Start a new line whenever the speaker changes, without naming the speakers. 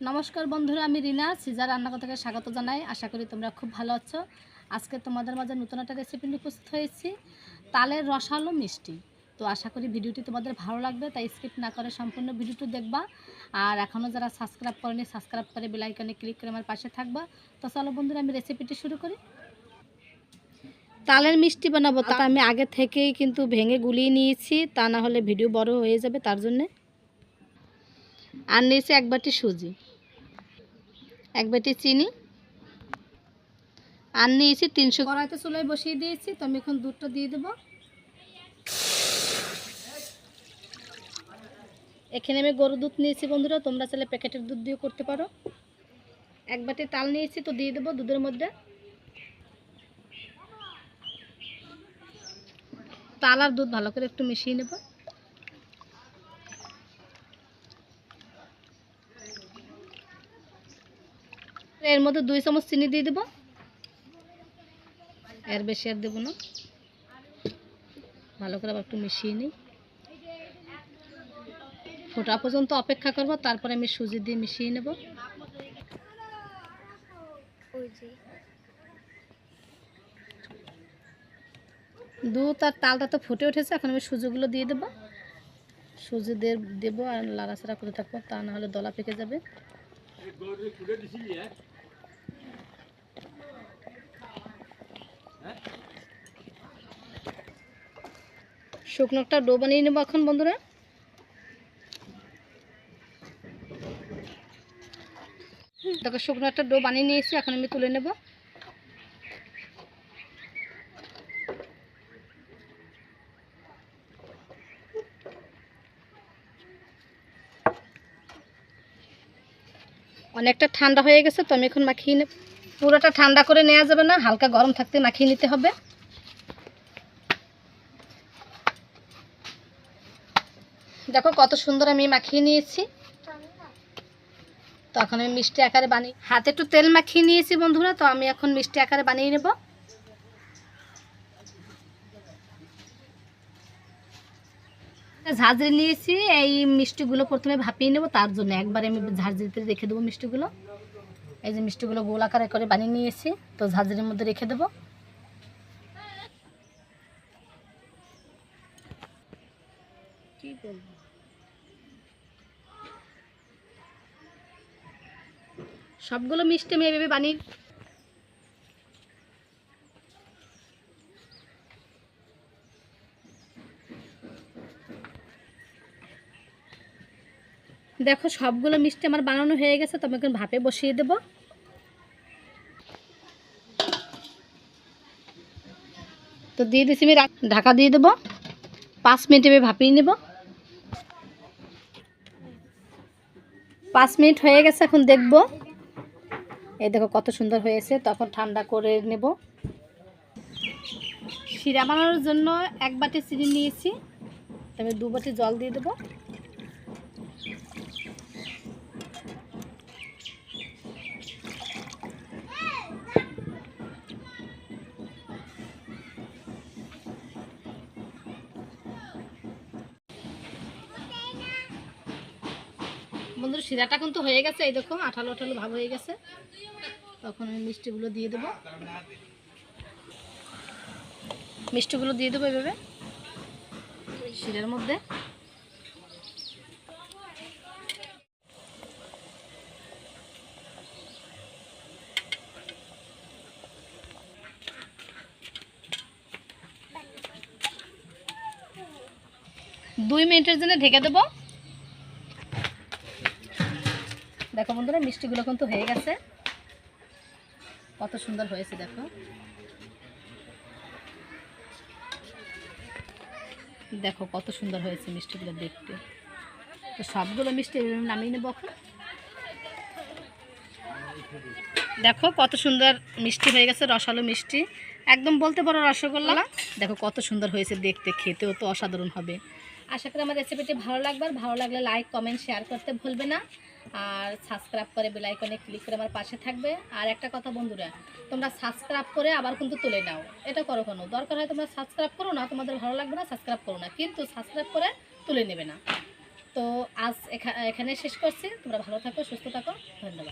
নমস্কার বন্ধুরা, আমি রিনা সিজার রান্নাঘর থেকে স্বাগত জানাই। আশা করি তোমরা খুব ভালো আছো। আজকে তোমাদের মাঝে নতুন একটা রেসিপি নিয়ে উপস্থিত হয়েছি। তালের রসালো মিষ্টি। তো আশা করি ভিডিওটি তোমাদের ভালো লাগবে, তাই স্কিপ না করে সম্পূর্ণ ভিডিওটি দেখবা। আর এখনও যারা সাবস্ক্রাইব করেনি সাবস্ক্রাইব করে বেলাইকনে ক্লিক করে আমার পাশে থাকবা। তো চলো বন্ধুরা, আমি রেসিপিটি শুরু করি। তালের মিষ্টি বানাবো। তা আমি আগে থেকেই কিন্তু ভেঙে গুলিয়ে নিয়েছি, তা না হলে ভিডিও বড় হয়ে যাবে তার জন্যে। আর নিয়েছি এক বাটি সুজি। এক বাটি চিনি। আর নিয়েছি তিনশো কড়াইতে চুলায় বসিয়ে দিয়েছি, তো আমি এখন দুধটা দিয়ে দেবো। এখানে আমি গরু দুধ নিয়েছি বন্ধুরা, তোমরা চাইলে প্যাকেটের দুধ দিয়ে করতে পারো। এক বাটি তাল নিয়েছি, তো দিয়ে দেবো দুধের মধ্যে। তাল আর দুধ ভালো করে একটু মিশিয়ে নেব। এর মধ্যে দুই চামচ চিনি দিয়ে দেবো। এর বেশি আর দেবো না। ভালো করে আবার একটু মিশিয়ে নিই। ফোটা পর্যন্ত অপেক্ষা করব, তারপরে আমি সুজি দিয়ে মিশিয়ে নেব। দুধ আর তালটা তো ফুটে উঠেছে, এখন আমি সুজিগুলো দিয়ে দেবো। সুজি দিয়ে দেবো আর লাড়াচাড়া করে থাকব, তা না হলে দলা পেকে যাবে। শুকনো একটা ডো বানিয়ে নেব এখন, বন্ধুরা। দেখো, শুকনো একটা ডো বানিয়ে নিয়েছি, এখন আমি তুলে নেব। অনেকটা ঠান্ডা হয়ে গেছে, তো আমি এখন মাখিয়ে নেব। পুরোটা ঠান্ডা করে নেওয়া যাবে না, হালকা গরম থাকতে মাখিয়ে নিতে হবে। দেখো কত সুন্দর আমি মাখিয়ে নিয়েছি। তো এখন আমি মিষ্টি আকারে বানিয়ে, হাতে একটু তেল মাখিয়ে নিয়েছি বন্ধুরা, তো আমি এখন মিষ্টি আকারে বানিয়ে নেব। ঝাঁঝরি নিয়েছি, এই মিষ্টিগুলো প্রথমে ভাপিয়ে নেব, তার জন্য একবারে আমি ঝাঁঝরিতে রেখে দেবো মিষ্টিগুলো। এই যে মিষ্টিগুলো গোল আকারে করে বানিয়ে নিয়েছি, তো ঝাঁঝরির মধ্যে রেখে দেবো। কি বলব? সবগুলো মিষ্টি আমি এভাবে বানিয়ে দেখো, সবগুলো মিষ্টি আমার বানানো হয়ে গেছে, তো আমি এখন ভাপে বসিয়ে দেব। তো দিয়ে দিচ্ছি আমি ঢাকা দিয়ে দেবো। পাঁচ মিনিট আমি ভাপিয়ে নেব। পাঁচ মিনিট হয়ে গেছে, এখন দেখব। এই দেখো কত সুন্দর হয়েছে তখন ঠান্ডা করে নেব। শিরা বানানোর জন্য এক বাটি চিনি নিয়েছি আমি দু বাটি জল দিয়ে দেবো। বন্ধুরা শিরাটা কিন্তু হয়ে গেছে, এই দেখো, আঠালো আঠালো ভাব হয়ে গেছে। তখন আমি মিষ্টিগুলো দিয়ে দেবো। মিষ্টিগুলো দিয়ে দেবো এভাবে, শিরার মধ্যে। দুই মিনিটের জন্য ঢেকে দেবো। দেখো বন্ধুরা, মিষ্টিগুলো কিন্তু হয়ে গেছে। কত সুন্দর হয়েছে, দেখো। দেখো কত সুন্দর হয়েছে মিষ্টিগুলো দেখতে। তো সবগুলো মিষ্টি নামিয়ে নেব দেখো কত সুন্দর মিষ্টি হয়ে গেছে, রসালো মিষ্টি। একদম বলতে পারো রসগোল্লা। দেখো কত সুন্দর হয়েছে দেখতে, খেতেও তো অসাধারণ হবে। আশা করি আমার রেসিপিটি ভালো লাগবে। আর ভালো লাগলে লাইক কমেন্ট শেয়ার করতে ভুলবে না। আর সাবস্ক্রাইব করে বেল আইকনে ক্লিক করে আমার পাশে থাকবে। আর একটা কথা বন্ধুরা, তোমরা সাবস্ক্রাইব করে আবার কিন্তু তুলে নাও। এটা করো কোনো? দরকার হয় তোমরা সাবস্ক্রাইব করো না, তোমাদের ভালো লাগবে না সাবস্ক্রাইব করো না। কিন্তু সাবস্ক্রাইব করে তুলে নেবে না। তো আজ এখা- এখানে শেষ করছি। তোমরা ভালো থাকো, সুস্থ থাকো। ধন্যবাদ।